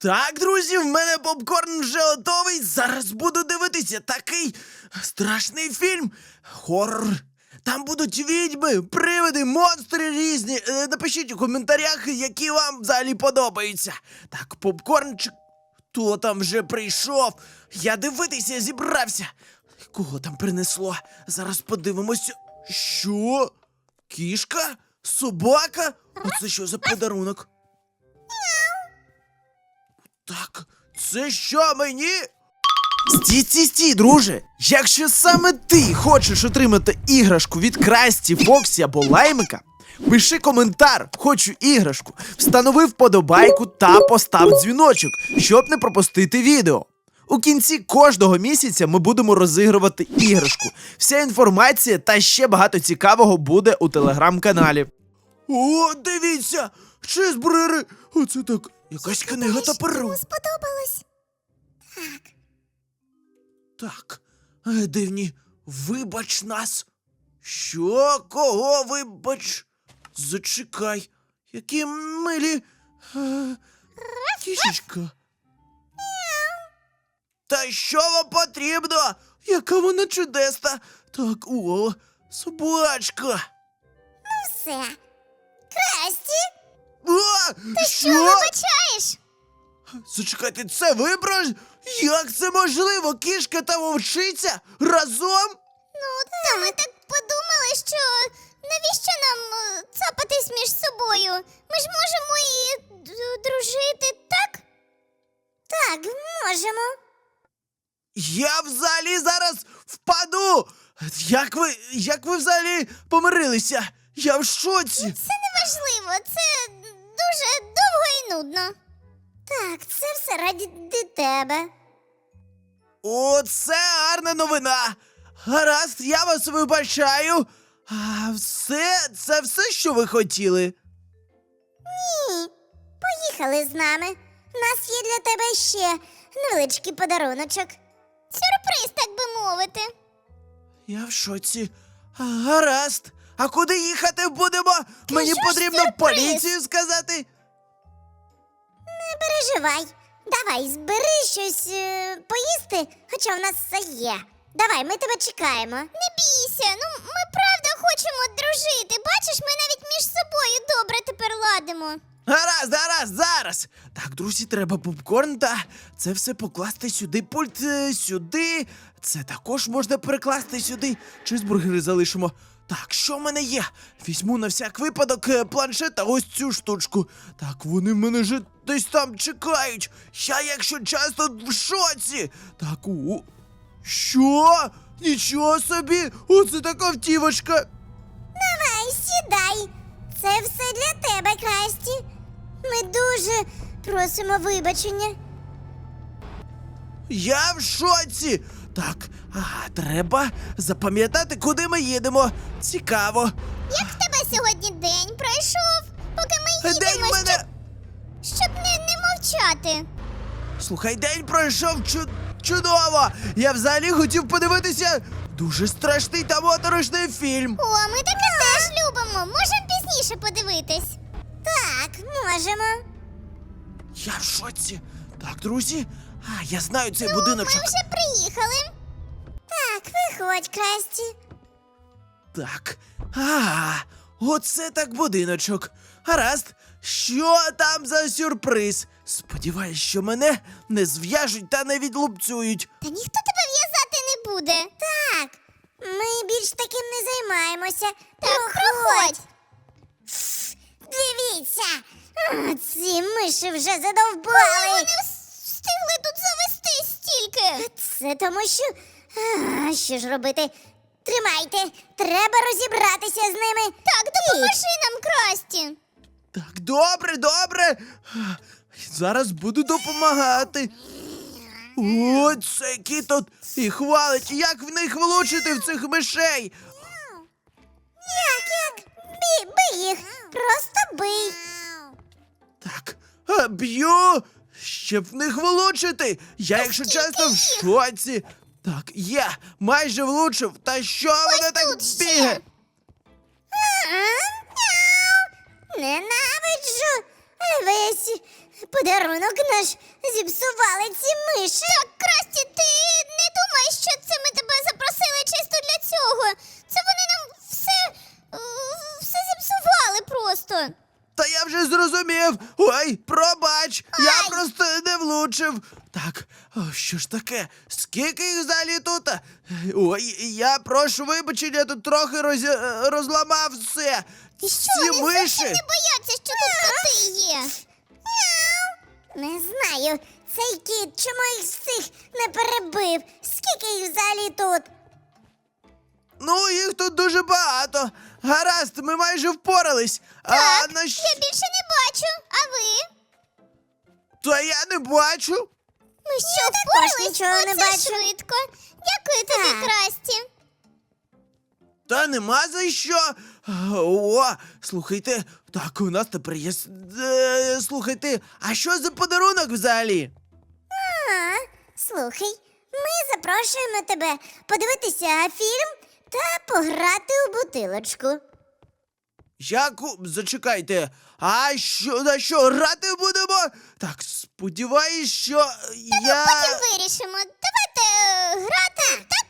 Так, друзі, в мене попкорн вже готовий. Зараз буду дивитися такий страшний фільм. Хоррор. Там будуть відьми, привиди, монстри різні. Е, Напишіть у коментарях, які вам взагалі подобаються. Так, попкорнчик. Хто там вже прийшов? Я дивитися зібрався. Кого там принесло? Зараз подивимося. Що? Кішка? Собака? Оце що за подарунок? Так, це що мені? Стій, стій, стій, друже! Якщо саме ти хочеш отримати іграшку від Красті, Фоксі або Лаймика, пиши коментар, хочу іграшку, встанови вподобайку та постав дзвіночок, щоб не пропустити відео. У кінці кожного місяця ми будемо розігрувати іграшку. Вся інформація та ще багато цікавого буде у телеграм-каналі. О, дивіться! Чизбургери! Оце так. Якась книга та перо. Сподобалось? Так. Так, е, дивні, вибач нас. Що? Кого вибач? Зачекай, які милі. Е, кішечка. Та що вам потрібно? Яка вона чудесна. Так, о, собачка. Все. Красті, А, що вибачаєш? Зачекайте, це ви. Як це можливо? Кішка та вовчиця разом? Ну, та ми так подумали, що навіщо нам е, цапатись між собою? Ми ж можемо і д- дружити, так? Так, можемо. Я взагалі зараз впаду! Як ви. як ви взагалі помирилися? Я в шоці! Це неважливо, це дуже довго і нудно. Так, це все раді тебе. Оце гарна новина! Гаразд, я вас вибачаю. А все, це все, що ви хотіли. Ні, поїхали з нами. У нас є для тебе ще невеличкий подаруночок. Сюрприз, так би мовити. Я в шоці. Гаразд. А куди їхати будемо? Мені ж, потрібно в сюрприз. поліцію сказати. Не переживай. Давай, збери щось е, поїсти, хоча в нас все є. Давай, ми тебе чекаємо. Не бійся, ну ми правда хочемо дружити. Бачиш, ми навіть між собою добре тепер ладимо. Гаразд, гаразд, зараз. Так, друзі, треба попкорн та це все покласти сюди. Пульт е, сюди. Це також можна перекласти сюди. Чизбургери залишимо. Так, що в мене є? Візьму на всяк випадок е, планшет та ось цю штучку. Так, вони в мене вже десь там чекають. Я, якщо часто в шоці. Так, у. Що? Нічого собі! Оце така втівочка. Давай, сідай. Це все для тебе, Красті. Ми дуже просимо вибачення. Я в шоці. Так, а, треба запам'ятати, куди ми їдемо. Цікаво. Як в тебе сьогодні день пройшов, поки ми День їдемо, в мене. щоб, щоб не, не мовчати. Слухай, день пройшов чу- чудово. Я взагалі хотів подивитися дуже страшний та моторошний фільм. О, ми таке теж любимо. Можемо пізніше подивитись. Так, можемо. Я в шоці. Так, друзі. А, я знаю цей Ми будиночок. вже приїхали. Так, виходь, Красті. Так. А, оце так будиночок. Гаразд. Що там за сюрприз? Сподіваюсь, що мене не зв'яжуть та не відлупцюють. Та ніхто тебе в'язати не буде. Так, ми більш таким не займаємося. Так, проходь. Дивіться, а, ці миші вже задовбали. Вони встигли тут завести стільки. Це тому, що. А, що ж робити? Тримайте, треба розібратися з ними. Так, допоможи нам красті. Так, добре, добре. Зараз буду допомагати. О, це кіт і хвалить. Як в них влучити в цих мишей? Як, як? Бий, бий їх, просто бий. Так, б'ю, щоб в них влучити. Я, якщо чесно, в шоці. Так, я майже влучив. Та що воно так тут ще. бігає? Ненавиджу весь Подарунок наш зіпсували ці миші. Так, Красті, ти не думаєш, що це ми тебе запросили чисто для цього. Це вони нам все, е, все зіпсували просто. Та я вже зрозумів. Ой, пробач, я просто не влучив. Так, о, що ж таке? Скільки їх взагалі тут? Ой, я прошу вибачення, тут трохи роз... розламав все. І що, Ці вони миші. зовсім не бояться, що тут коти є? Не знаю, цей кіт чому їх всіх не перебив? Скільки їх взагалі тут? Ну, їх тут дуже багато. Гаразд, ми майже впорались. а на щ... я більше не бачу, а ви? Та я не бачу. Ми що, впорались? нічого не Оце бачу. швидко. Дякую тобі, Так. Красті. Та нема за що. О, слухайте, так у нас тепер є. с- Е, слухайте, а що за подарунок взагалі? А, слухай, ми запрошуємо тебе подивитися фільм та пограти у бутилочку. Як зачекайте, а що на що грати будемо? Так, сподіваюсь, що я. Потім вирішимо. Давайте е, грати, так?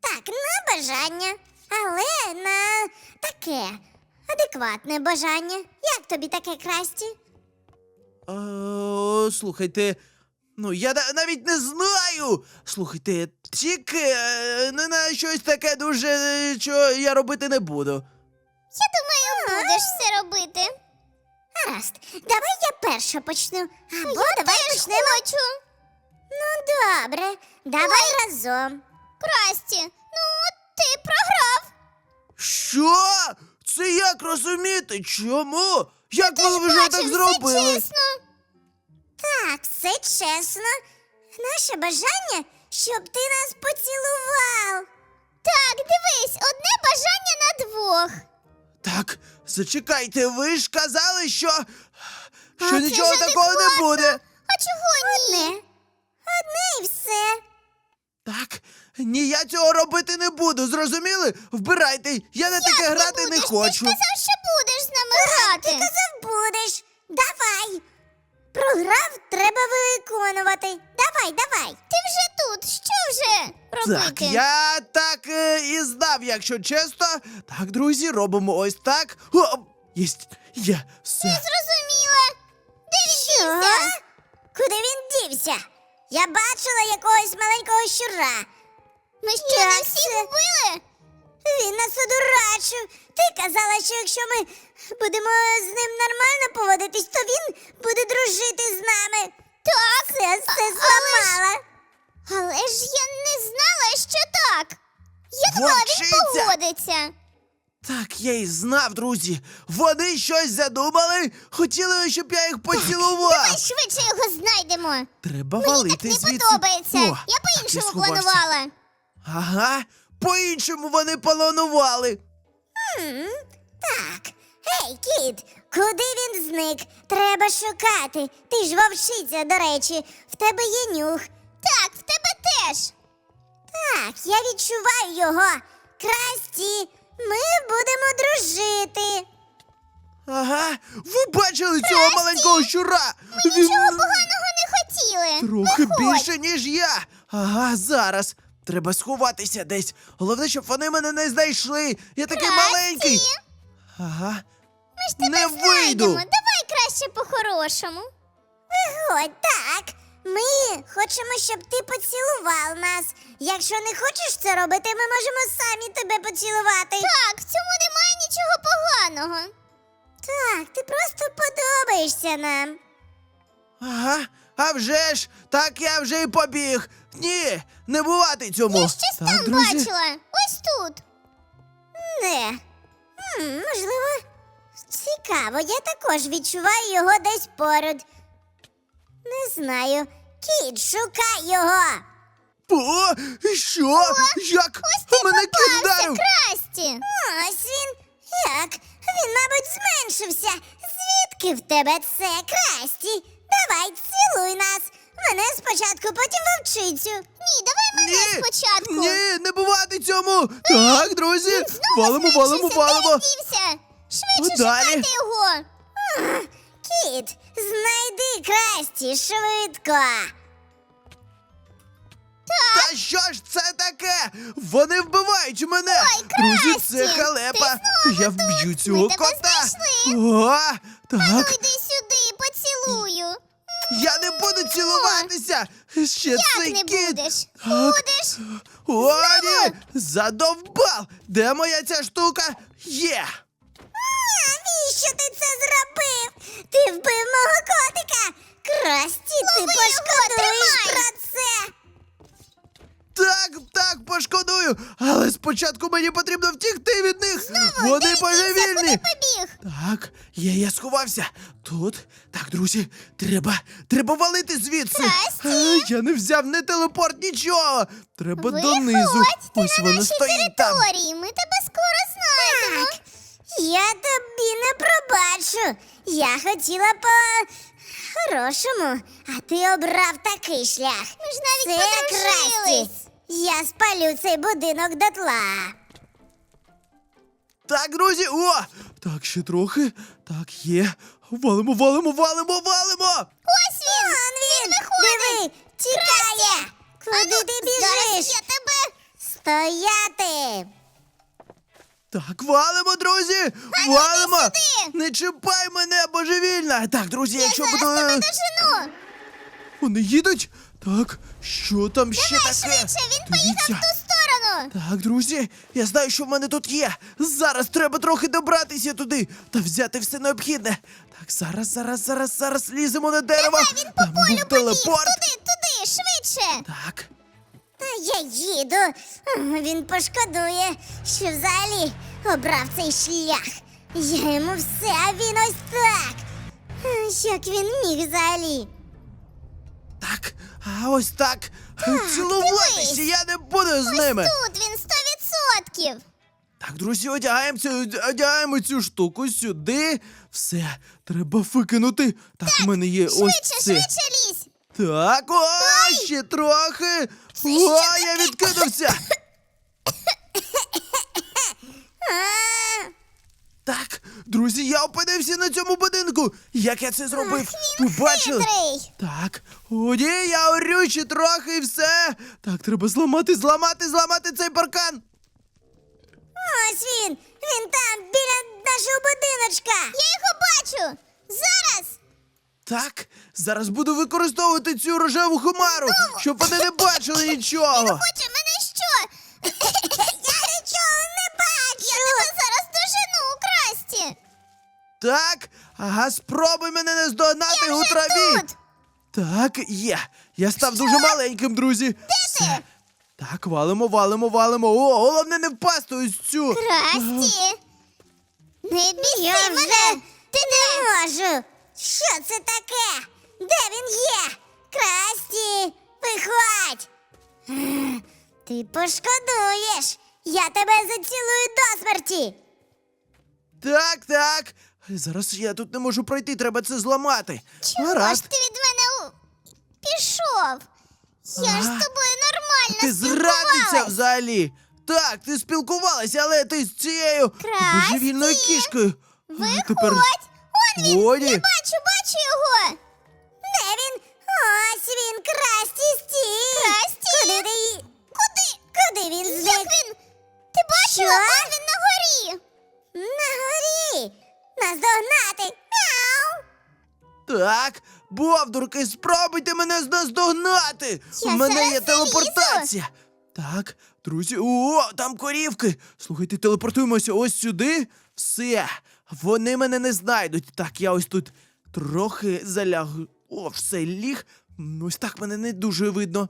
Так, на бажання. Але на таке адекватне бажання. Як тобі таке красті? О, слухайте. Ну, я навіть не знаю. Слухайте, тільки е, не на щось таке дуже, е, що я робити не буду. Я думаю, будеш все робити. Гаразд, давай я перша почну. Або давай почнемо. Хочу. Ну, добре, давай разом. Красті, ну ти програв. Що? Це як розуміти? Чому? Як ви вже так зробили? Чесно. Так, все чесно. Наше бажання, щоб ти нас поцілував. Так, дивись, одне бажання на двох. Так, зачекайте, ви ж казали, що. Що це нічого ж такого не адекватно. буде. А чого ні? Одне. Одне і все. Так, ні, я цього робити не буду, зрозуміли? Вбирайте, я на таке грати не хочу. Ти ж казав, що будеш з нами грати. Ти казав, будеш. Давай. Програв треба виконувати. Давай, давай. Ти вже тут. Що вже робити? Так, я так е, і знав, якщо чесно. Так, друзі, робимо ось так. О, єсть, є, все. Зрозуміла. Де він дівся? Куди він дівся? Я бачила якогось маленького щура. Ми що, не всіх вбили? Він нас одурачив. Ти казала, що якщо ми будемо з ним нормально поводитись, то він буде дружити з нами. Так. Це все зламала. Але ж я не знала, що так. Я думала, він Вовчиця! погодиться. Так, я і знав, друзі. Вони щось задумали, хотіли, щоб я їх поцілував. Давай швидше його знайдемо. Треба Мені валити так не звідси. подобається. О, я так, по-іншому сховався. планувала. Ага, по-іншому вони планували. Так. Гей, кіт, куди він зник? Треба шукати. Ти ж вовчиця, до речі, в тебе є нюх. Так, в тебе теж. Так, я відчуваю його. Красті, ми будемо дружити. Ага, ви бачили цього маленького щура? Він Нічого поганого не хотіли. трохи Виходь. більше, ніж я. Ага, зараз. Треба сховатися десь. Головне, щоб вони мене не знайшли. Я такий Красті, маленький. Ага. Ми ж тебе Не знайдемо. Давай краще по-хорошому. Виходь, так. Ми хочемо, щоб ти поцілував нас. Якщо не хочеш це робити, ми можемо самі тебе поцілувати. Так, в цьому немає нічого поганого. Так, ти просто подобаєшся нам. Ага, а вже ж, так я вже і побіг. Ні, не бувати цьому. Я щось так, там друзі. бачила. Ось тут. Не. М, можливо, цікаво, я також відчуваю його десь поруд. Не знаю. Кіт, шукай його. О, що? Як? Мене кидарив. Красті. Ось він. Як? Він, мабуть, зменшився. Звідки в тебе це, Красті? Давай, цілуй нас. Мене спочатку, потім вовчицю. Ні, давай мене Ні, спочатку. ні, не бувати цьому. Так, друзі, валимо, валимо, валимо. Швидше Далі. шукайте його. Кіт, знайди Красті, швидко. Та що ж це таке? Вони вбивають мене! Друзі, це Красті, халепа! ти Я вб'ю цього Ми тебе кота! знайшли. О, Ну так, йди сюди, поцілую. я не буду цілуватися! Ще Як цей не кіт! будеш? Так. Будеш? О, ні! Задовбав! Де моя ця штука? Є! Навіщо ти це зробив? Ти вбив мого котика. Красті, ти пошкодуєш про це. Так, так, пошкодую! Але спочатку мені потрібно втікти від них! Вони божевільні! Побіг. Так, є, я сховався. Тут. Так, друзі, треба. Треба валити звідси. А, я не взяв ні телепорт, нічого. Треба Виходь, донизу. ти Ось на вона нашій стоїть там. території. Ми тебе скоро знайдемо. Так, я тобі не пробачу. Я хотіла по хорошому, а ти обрав такий шлях. Ми ж навіть Це красті. Я спалю цей будинок дотла. Так, друзі, о! Так, ще трохи. Так, є. Валимо, валимо, валимо, валимо! Ось він! Вон він! Диви! Тікає! Куди ти біжиш? Я тебе... Стояти! Так, валимо, друзі! валимо! сюди! Не чіпай мене, божевільна! Так, друзі, якщо буду. дожену! Вони їдуть? Так, що там ще таке? Швидше, він Дивіться. поїхав в ту сторону! Так, друзі, я знаю, що в мене тут є. Зараз треба трохи добратися туди та взяти все необхідне. Так, зараз, зараз, зараз, зараз ліземо на дерево. Він по Там був побіг! телепорт. Туди, туди, швидше! Так, Та я їду. Він пошкодує, що взагалі обрав цей шлях. Я йому все, а він ось так. Як він міг взагалі? А ось так. Цілуватися дивись. я не буду з ними. Тут він сто відсотків. Так, друзі, одягаємо цю, одягаємо цю штуку сюди. Все, треба викинути. Так, у мене є ось Швидше, це. швидше лізь. Так, о, ще трохи. О, я відкинувся. А, друзі, я опинився на цьому будинку. Як я це зробив? Ви бачили? Хитрий. Так, о, ні, я орю ще трохи і все. Так, треба зламати, зламати, зламати цей паркан. Ось він. Він там, біля нашого будиночка. Я його бачу. Зараз. Так, зараз буду використовувати цю рожеву хмару, щоб вони не бачили нічого. Хоче мене що? Так, ага, спробуй мене не здогнати у траві. Тут. Так, є. Я став дуже маленьким, друзі. Де ти? Так, валимо, валимо, валимо. О, головне не впасти ось цю. Красті. Не бійся мене. Ти не можу. Що це таке? Де він є? Красті, виходь. Ти пошкодуєш. Я тебе зацілую до смерті. Так, так. Зараз я тут не можу пройти, треба це зламати. Чого ж ти від мене у... пішов? Я ж з Ага. тобою нормально Ти зрадниця спілкувалась. взагалі. Так, ти спілкувалася, але ти з цією Красті, божевільною кішкою. Виходь. Тепер... Он він. Годі. Я бачу, бачу його. Де він? Ось він, Красті, стій. Красті? Куди ти? ї- Куди? Куди він зник? Як він? Ти бачила? Он він на горі. На горі. Наздогнати. Мяу. Так, бовдурки, спробуйте мене наздогнати! У Я мене зараз є телепортація. Так, друзі, о, там корівки. Слухайте, телепортуємося ось сюди. Все, вони мене не знайдуть. Так, я ось тут трохи залягу. О, все ліг. М, Ось так мене не дуже видно.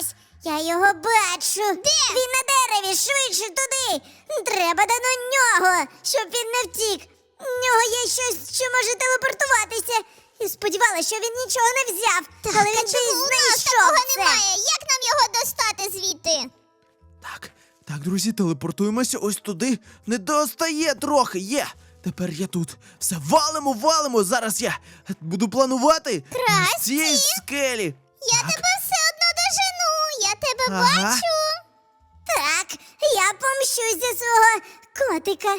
Ось, я його бачу. Де? Він на дереві, швидше туди. Треба до нього, щоб він не втік. У нього є щось, що може телепортуватися. І сподівалася, що він нічого не взяв. Але він десь знайшов це. немає. Як нам його достати звідти? Так, так, друзі, телепортуємося ось туди. Не достає трохи. Є. Тепер я тут. Все, валимо, валимо. Зараз я буду планувати з цієї скелі. Я Так. тебе все одно дожену. Я тебе Ага. бачу. Так, я помщусь за свого котика.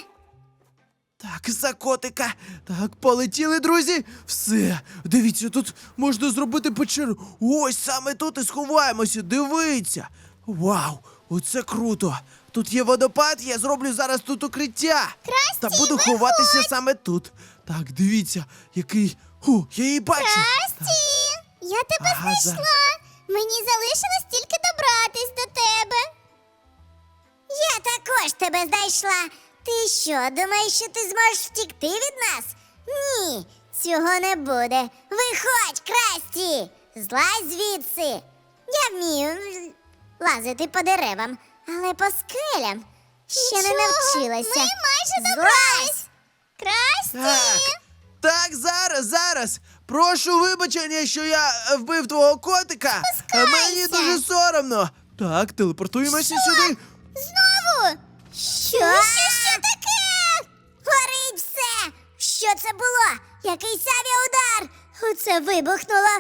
Так, за котика. Так, полетіли, друзі. Все. Дивіться, тут можна зробити печеру. Ось саме тут і сховаємося. Дивіться. Вау, оце круто. Тут є водопад, я зроблю зараз тут укриття. Красті, Та буду виходь! ховатися саме тут. Так, дивіться, який. Ху, я її бачу. Красті, я тебе Ага, знайшла. Мені залишилось тільки добратись до тебе. Я також тебе знайшла. Ти що, думаєш, що ти зможеш втікти від нас? Ні, цього не буде. Виходь, Красті! Злазь звідси. Я вмію лазити по деревам, але по скелям ще не навчилася. Ми майже добрались. Красті! Так, так, зараз, зараз. Прошу вибачення, що я е, вбив твого котика. А Мені дуже соромно. Так, телепортуємося сюди. Знову? Що? Що, що таке? Горить все! Що це було? Якийсь авіаудар! Оце вибухнуло.